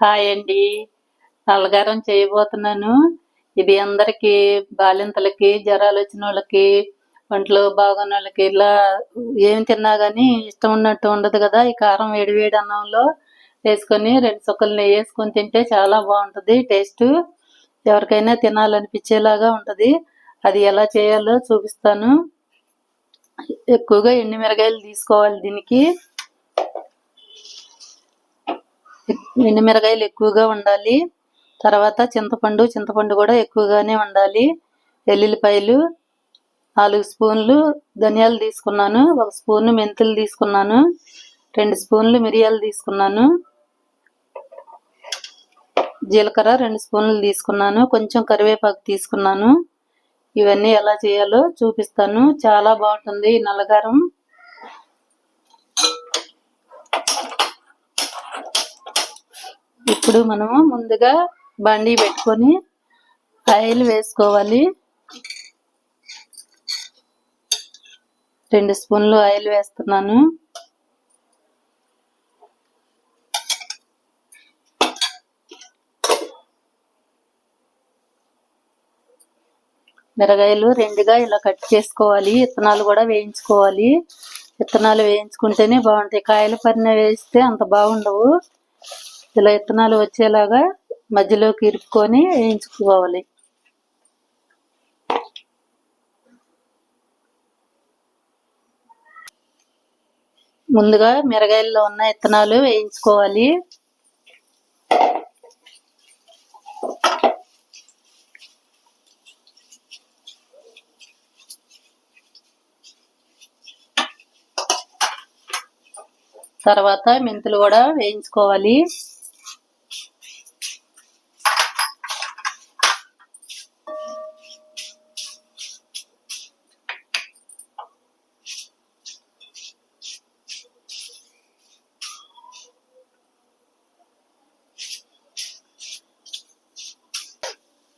Hi అండి. అలగారం చేయబోతున్నాను. ఇది అందరికి బాలింతలకి జ్వరాలు వచ్చిన వాళ్ళకి ఒంట్లో బాగున్న వాళ్ళకి ఇలా ఏం తిన్నా కానీ ఇష్టం ఉన్నట్టు ఉండదు కదా. ఈ కారం వేడి వేడి అన్నంలో వేసుకొని రెండు చుక్కలు నెయ్యి వేసుకొని తింటే చాలా బాగుంటుంది. టేస్ట్ ఎవరికైనా తినాలనిపించేలాగా ఉంటుంది. అది ఎలా చేయాలో చూపిస్తాను. ఎక్కువగా ఎండు మిరగాయలు తీసుకోవాలి దీనికి. ఎండుమిరగాయలు ఎక్కువగా ఉండాలి తర్వాత చింతపండు చింతపండు కూడా ఎక్కువగానే ఉండాలి ఎల్లుల్లిపాయలు నాలుగు స్పూన్లు ధనియాలు తీసుకున్నాను. ఒక స్పూన్ మెంతులు తీసుకున్నాను. రెండు స్పూన్లు మిరియాలు తీసుకున్నాను. జీలకర్ర రెండు స్పూన్లు తీసుకున్నాను. కొంచెం కరివేపాకు తీసుకున్నాను. ఇవన్నీ ఎలా చేయాలో చూపిస్తాను. చాలా బాగుంటుంది ఈ నల్లగారం. ఇప్పుడు మనము ముందుగా బండి పెట్టుకొని ఆయిల్ వేసుకోవాలి. రెండు స్పూన్లు ఆయిల్ వేస్తున్నాను. మిరగాయలు రెండుగా ఇలా కట్ చేసుకోవాలి. విత్తనాలు కూడా వేయించుకోవాలి. విత్తనాలు వేయించుకుంటేనే బాగుంటాయి. కాయలు పరిన వేస్తే అంత బాగుండవు. ఇలా విత్తనాలు వచ్చేలాగా మధ్యలోకి ఇరుక్కొని వేయించుకోవాలి. ముందుగా మిరగాయల్లో ఉన్న విత్తనాలు వేయించుకోవాలి. తర్వాత మెంతులు కూడా వేయించుకోవాలి.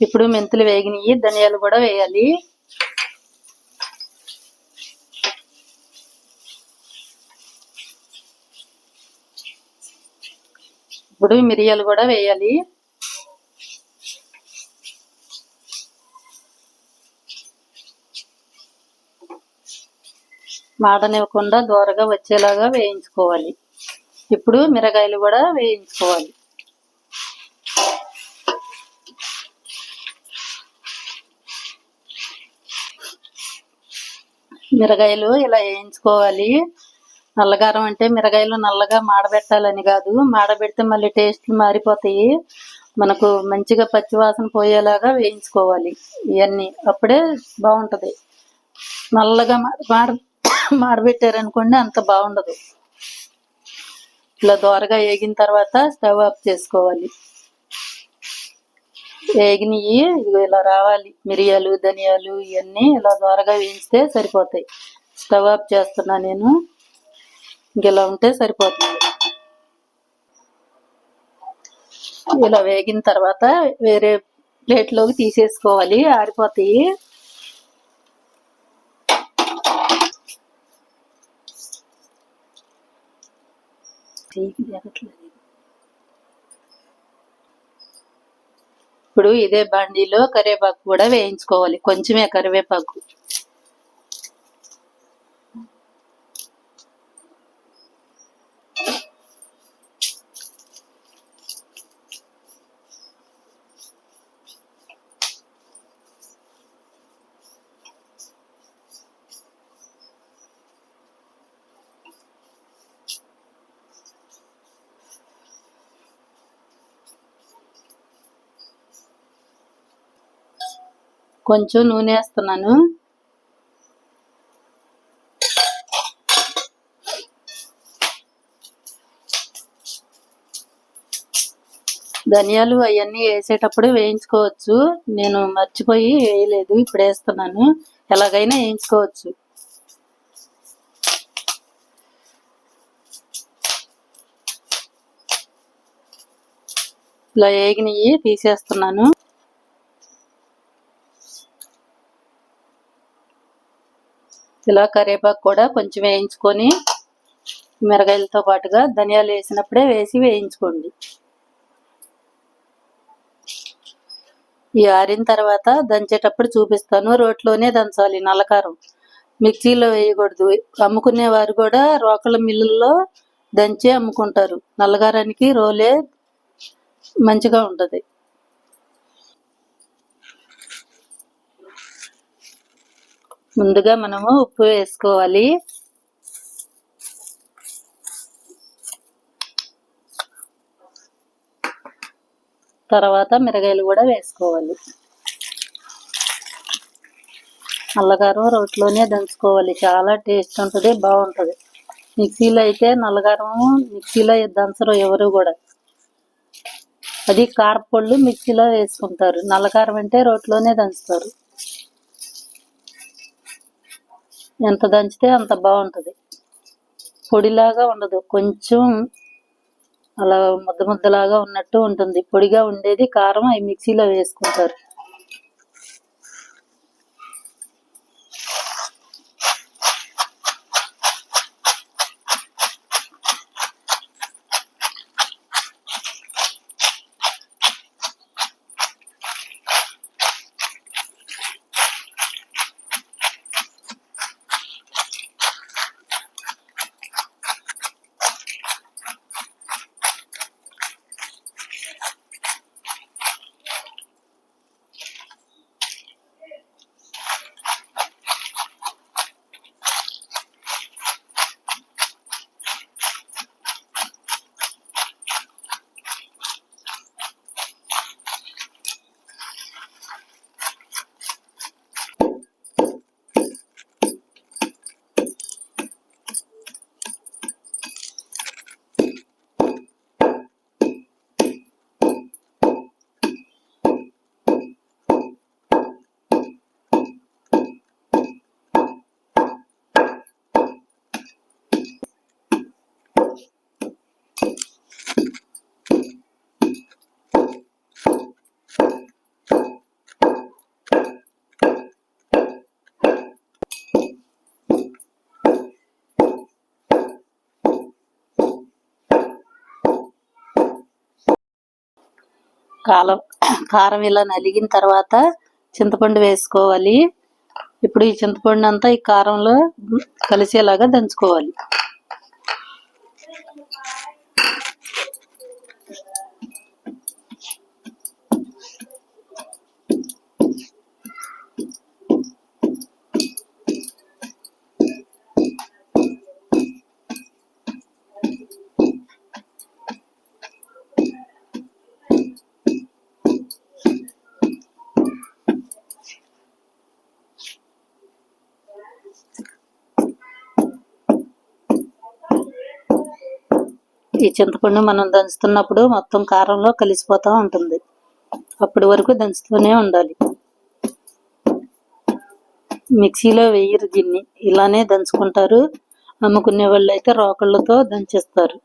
ఇప్పుడు మెంతులు వేగినాయి ధనియాలు కూడా వేయాలి. ఇప్పుడు మిరియాలు కూడా వేయాలి. మాడనివ్వకుండా దూరగా వచ్చేలాగా వేయించుకోవాలి. ఇప్పుడు మిరగాయలు కూడా వేయించుకోవాలి. మిరగాయలు ఇలా వేయించుకోవాలి. నల్లగారం అంటే మిరగాయలు నల్లగా మాడబెట్టాలని కాదు. మాడబెడితే మళ్ళీ టేస్ట్లు మారిపోతాయి. మనకు మంచిగా పచ్చివాసన పోయేలాగా వేయించుకోవాలి. ఇవన్నీ అప్పుడే బాగుంటది. నల్లగా మాడ మాడబెట్టారనుకోండి అంత బాగుండదు. ఇలా దోరగా వేగిన తర్వాత స్టవ్ ఆఫ్ చేసుకోవాలి. వేగినవి ఇదిగో ఇలా రావాలి. మిరియాలు ధనియాలు ఇవన్నీ ఇలా దోరగా వేయించితే సరిపోతాయి. స్టవ్ ఆఫ్ చేస్తున్నా నేను. ఇలా ఉంటే సరిపోతుంది. ఇలా వేగిన తర్వాత వేరే ప్లేట్లోకి తీసేసుకోవాలి. ఆరిపోతాయి. ఇప్పుడు ఇదే బండిలో కరివేపాకు కూడా వేయించుకోవాలి. కొంచెమే కరివేపాకు. కొంచెం నూనె వేస్తున్నాను. ధనియాలు అవన్నీ వేసేటప్పుడు వేయించుకోవచ్చు. నేను మర్చిపోయి వేయలేదు ఇప్పుడు వేస్తున్నాను. ఎలాగైనా వేయించుకోవచ్చు. ఇలా వేగినవి తీసేస్తున్నాను. ఇలా కరివేపాకు కూడా కొంచెం వేయించుకొని మిరగాయలతో పాటుగా ధనియాలు వేసినప్పుడే వేసి వేయించుకోండి. ఈ ఆరిన తర్వాత దంచేటప్పుడు చూపిస్తాను. రోట్లోనే దంచాలి నల్లకారం. మిక్సీలో వేయకూడదు. అమ్ముకునేవారు కూడా రోకల మిల్లుల్లో దంచి అమ్ముకుంటారు. నల్లగారానికి రోలే మంచిగా ఉంటుంది. ముందుగా మనము ఉప్పు వేసుకోవాలి. తర్వాత మిరగాయలు కూడా వేసుకోవాలి. నల్లగారం రోట్లోనే దంచుకోవాలి. చాలా టేస్ట్ ఉంటుంది బాగుంటుంది. మిక్సీలో అయితే నల్లగారం మిక్సీలో దంచరు ఎవరు కూడా. అది కారపళ్ళు మిక్సీలో వేసుకుంటారు. నల్లకారం అంటే రోట్లోనే దంచుతారు. ఎంత దంచితే అంత బాగుంటుంది. పొడిలాగా ఉండదు. కొంచెం అలా ముద్ద ముద్దలాగా ఉన్నట్టు ఉంటుంది. పొడిగా ఉండేది కారం అవి మిక్సీలో వేసుకుంటారు. కాలం కారం ఇలా నలిగిన తర్వాత చింతపండు వేసుకోవాలి. ఇప్పుడు ఈ చింతపండు అంతా ఈ కారంలో కలిసేలాగా దంచుకోవాలి. ఈ చింతపండు మనం దంచుతున్నప్పుడు మొత్తం కారంలో కలిసిపోతూ ఉంటుంది. అప్పటి వరకు దంచుతూనే ఉండాలి. మిక్సీలో వేయరు దీన్ని ఇలానే దంచుకుంటారు. అమ్ముకునే వాళ్ళు అయితే రోకళ్ళతో దంచేస్తారు.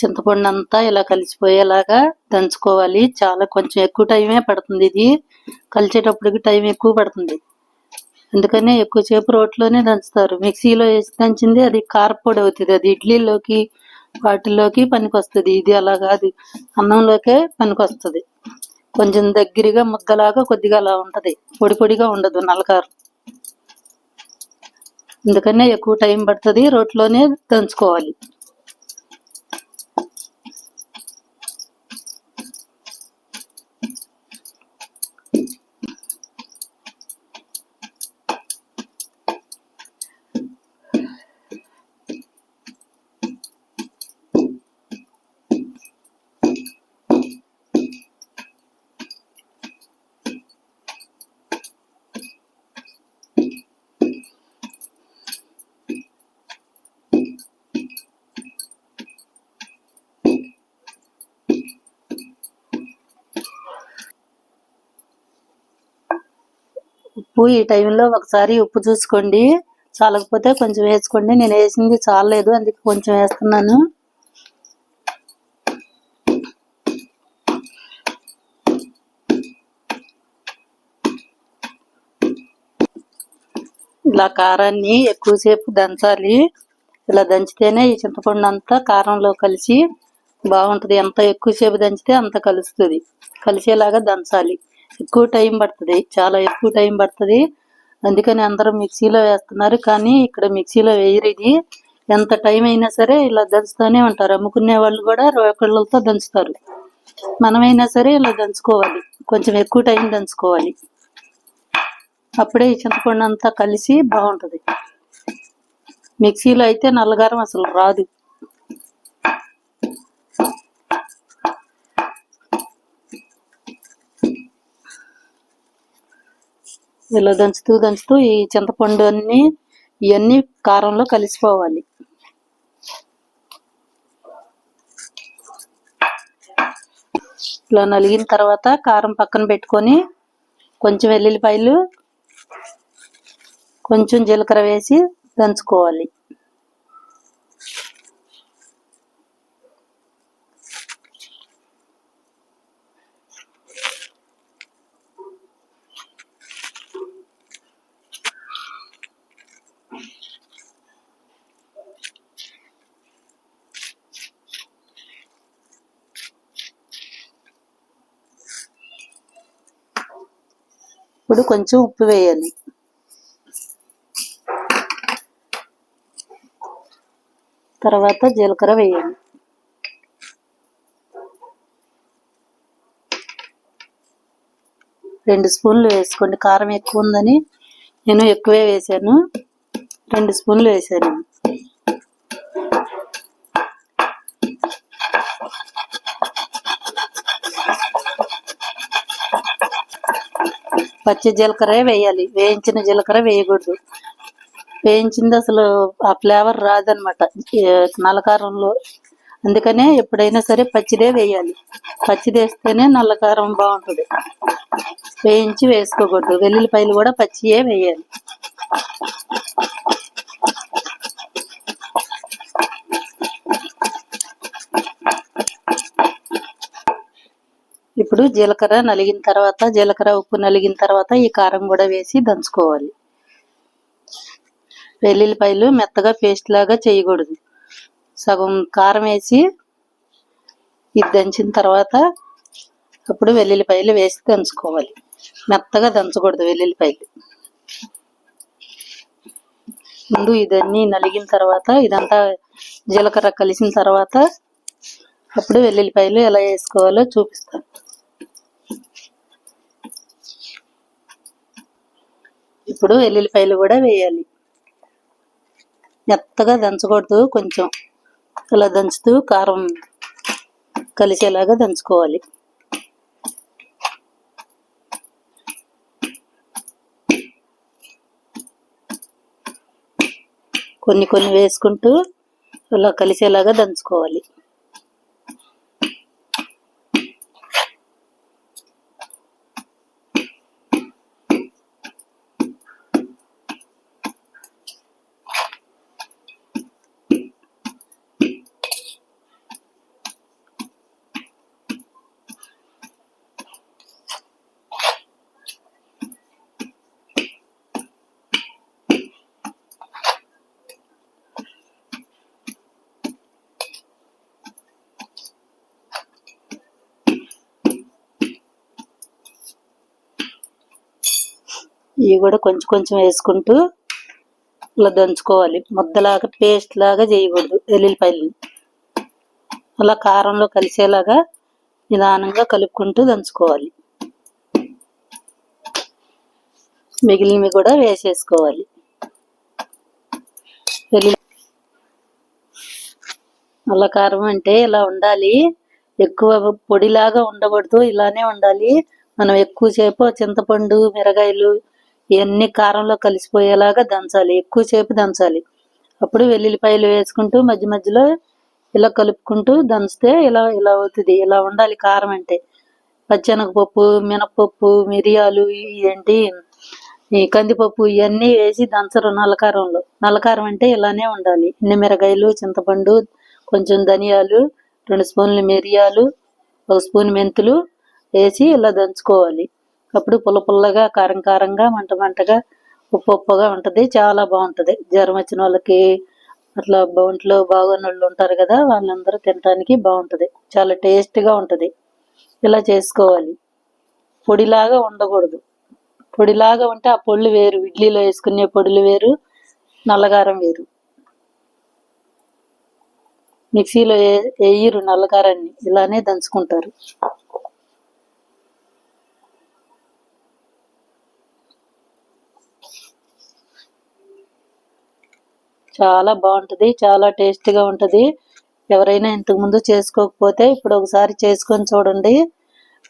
చింతపండు అంతా ఇలా కలిసిపోయేలాగా దంచుకోవాలి. చాలా కొంచెం ఎక్కువ టైమే పడుతుంది ఇది. కలిసేటప్పటికి టైం ఎక్కువ పడుతుంది. అందుకనే ఎక్కువసేపు రోట్లోనే దంచుతారు. మిక్సీలో వేసి దంచింది అది కారపొడి అవుతుంది. అది ఇడ్లీలోకి వాటిలోకి పనికొస్తుంది. ఇది అలా కాదు. అన్నంలోకే పనికొస్తుంది. కొంచెం దగ్గరగా ముద్దలాగా కొద్దిగా అలా ఉంటుంది. పొడి పొడిగా ఉండదు నల్లకారు అందుకనే ఎక్కువ టైం పడుతుంది. రోట్లోనే దంచుకోవాలి. ఉప్పు ఈ టైంలో ఒకసారి ఉప్పు చూసుకోండి. చాలకపోతే కొంచెం వేసుకోండి. నేను వేసింది చాలలేదు అందుకే కొంచెం వేస్తున్నాను. ఇలా కారాన్ని ఎక్కువసేపు దంచాలి. ఇలా దంచితేనే ఈ చింతపండు అంతా కారంలో కలిసి బాగుంటుంది. ఎంత ఎక్కువసేపు దంచితే అంత కలుస్తుంది. కలిసేలాగా దంచాలి. ఎక్కువ టైం పడుతుంది చాలా ఎక్కువ టైం పడుతుంది. అందుకని అందరూ మిక్సీలో వేస్తున్నారు. కానీ ఇక్కడ మిక్సీలో వేయరు ఇది ఎంత టైం అయినా సరే ఇలా దంచుతూనే ఉంటారు. అమ్ముకునే వాళ్ళు కూడా రోకళ్ళతో దంచుతారు. మనమైనా సరే ఇలా దంచుకోవాలి. కొంచెం ఎక్కువ టైం దంచుకోవాలి. అప్పుడే ఈ చింతపండు అంతా కలిసి బాగుంటది. మిక్సీలో అయితే నల్లగారం అసలు రాదు. ఇలా దంచుతూ దంచుతూ ఈ చింతపండు అన్ని ఇవన్నీ కారంలో కలిసిపోవాలి. ఇలా నలిగిన తర్వాత కారం పక్కన పెట్టుకొని కొంచెం వెల్లుల్లిపాయలు కొంచెం జీలకర్ర వేసి దంచుకోవాలి. ఇప్పుడు కొంచెం ఉప్పు వేయాలి. తర్వాత జీలకర్ర వేయాలి. రెండు స్పూన్లు వేసుకోండి. కారం ఎక్కువ ఉందని నేను ఎక్కువే వేసాను. రెండు స్పూన్లు వేసాను. పచ్చి జీలకర్ర వేయాలి. వేయించిన జీలకర్ర వేయకూడదు. వేయించింది అసలు ఆ ఫ్లేవర్ రాదనమాట. నల్లకారంలో. అందుకనే ఎప్పుడైనా సరే పచ్చిదే వేయాలి. పచ్చిది వేస్తేనే నల్లకారం బాగుంటుంది. వేయించి వేసుకోకూడదు. వెల్లుల్లిపాయలు కూడా పచ్చియే వేయాలి. ఇప్పుడు జీలకర్ర నలిగిన తర్వాత జీలకర్ర ఉప్పు నలిగిన తర్వాత ఈ కారం కూడా వేసి దంచుకోవాలి. వెల్లుల్లిపాయలు మెత్తగా పేస్ట్ లాగా చేయకూడదు. సగం కారం వేసి ఇది దంచిన తర్వాత అప్పుడు వెల్లుల్లిపాయలు వేసి దంచుకోవాలి. మెత్తగా దంచకూడదు వెల్లుల్లిపాయలు. ముందు ఇదన్నీ నలిగిన తర్వాత ఇదంతా జీలకర్ర కలిసిన తర్వాత అప్పుడు వెల్లుల్లిపాయలు ఎలా వేసుకోవాలో చూపిస్తాను. ఇప్పుడు ఎల్లుల్లిపాయలు కూడా వేయాలి. మెత్తగా దంచకూడదు కొంచెం ఇలా దంచుతూ కారం కలిసేలాగా దంచుకోవాలి. కొన్ని కొన్ని వేసుకుంటూ ఇలా కలిసేలాగా దంచుకోవాలి. ఇవి కూడా కొంచెం కొంచెం వేసుకుంటూ ఇలా దంచుకోవాలి. ముద్దలాగా పేస్ట్ లాగా చేయకూడదు వెల్లుల్లిపాయలని అలా కారంలో కలిసేలాగా నిదానంగా కలుపుకుంటూ దంచుకోవాలి. మిగిలినవి కూడా వేసేసుకోవాలి. అలా కారం అంటే ఇలా ఉండాలి. ఎక్కువ పొడిలాగా ఉండకూడదు ఇలానే ఉండాలి. మనం ఎక్కువసేపు చింతపండు మిరగాయలు ఇవన్నీ కారంలో కలిసిపోయేలాగా దంచాలి ఎక్కువసేపు దంచాలి. అప్పుడు వెల్లుల్లిపాయలు వేసుకుంటూ మధ్య మధ్యలో ఇలా కలుపుకుంటూ దంచితే ఇలా ఇలా అవుతుంది. ఇలా ఉండాలి కారం అంటే. పచ్చెనగపప్పు మినపప్పు మిరియాలు ఏంటి ఈ కందిపప్పు ఇవన్నీ వేసి దంచరు నల్లకారంలో. నల్లకారం అంటే ఇలానే ఉండాలి. మిరగాయలు చింతపండు కొంచెం ధనియాలు రెండు స్పూన్లు మిరియాలు ఒక స్పూన్ మెంతులు వేసి ఇలా దంచుకోవాలి. అప్పుడు పుల్ల పుల్లగా కారం కారంగా మంట మంటగా ఉప్పు ఉప్పుగా ఉంటుంది. చాలా బాగుంటుంది. జ్వరం వచ్చిన వాళ్ళకి అట్లా ఒంట్లో బాగున్న వాళ్ళు ఉంటారు కదా వాళ్ళందరూ తినడానికి బాగుంటుంది. చాలా టేస్ట్గా ఉంటుంది. ఇలా చేసుకోవాలి. పొడిలాగా ఉండకూడదు. పొడిలాగా ఉంటే ఆ పొళ్ళు వేరు. ఇడ్లీలో వేసుకునే పొడులు వేరు. నల్లగారం వేరు. మిక్సీలో వే- వేయరు నల్లగారాన్ని. ఇలానే దంచుకుంటారు. చాలా బాగుంటది చాలా టేస్టీగా ఉంటది. ఎవరైనా ఇంతకు ముందు చేసుకోకపోతే ఇప్పుడు ఒకసారి చేసుకొని చూడండి.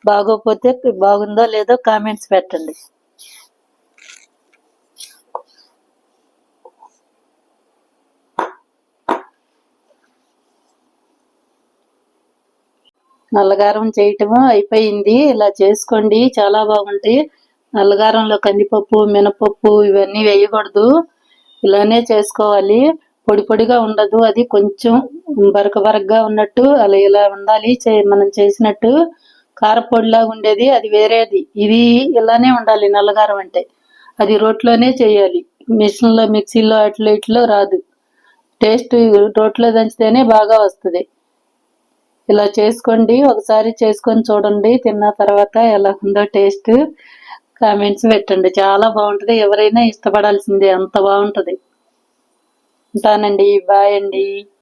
బాగోకపోతే బాగుందో లేదో కామెంట్స్ పెట్టండి. నల్లగారం చేయటము అయిపోయింది. ఇలా చేసుకోండి చాలా బాగుంటాయి. నల్లగారంలో కందిపప్పు మినపప్పు ఇవన్నీ వేయకూడదు. ఇలానే చేసుకోవాలి. పొడి పొడిగా ఉండదు. అది కొంచెం బరక బరకగా ఉన్నట్టు అలా ఇలా ఉండాలి. చే- మనం చేసినట్టు కారపొడిలాగా ఉండేది. అది వేరేది. ఇది ఇలానే ఉండాలి నల్లగారం అంటే. అది రోట్లోనే చేయాలి. మిషన్లో మిక్సీలో అట్లా ఇట్లో రాదు. టేస్ట్ రోట్లో దంచితేనే బాగా వస్తుంది. ఇలా చేసుకోండి. ఒకసారి చేసుకొని చూడండి. తిన్న తర్వాత ఎలా ఉందో టేస్ట్. కామెంట్స్ పెట్టండి. చాలా బాగుంటది. ఎవరైనా ఇష్టపడాల్సిందే. అంత బాగుంటది. ఉంటానండి. బాయ్ అండి.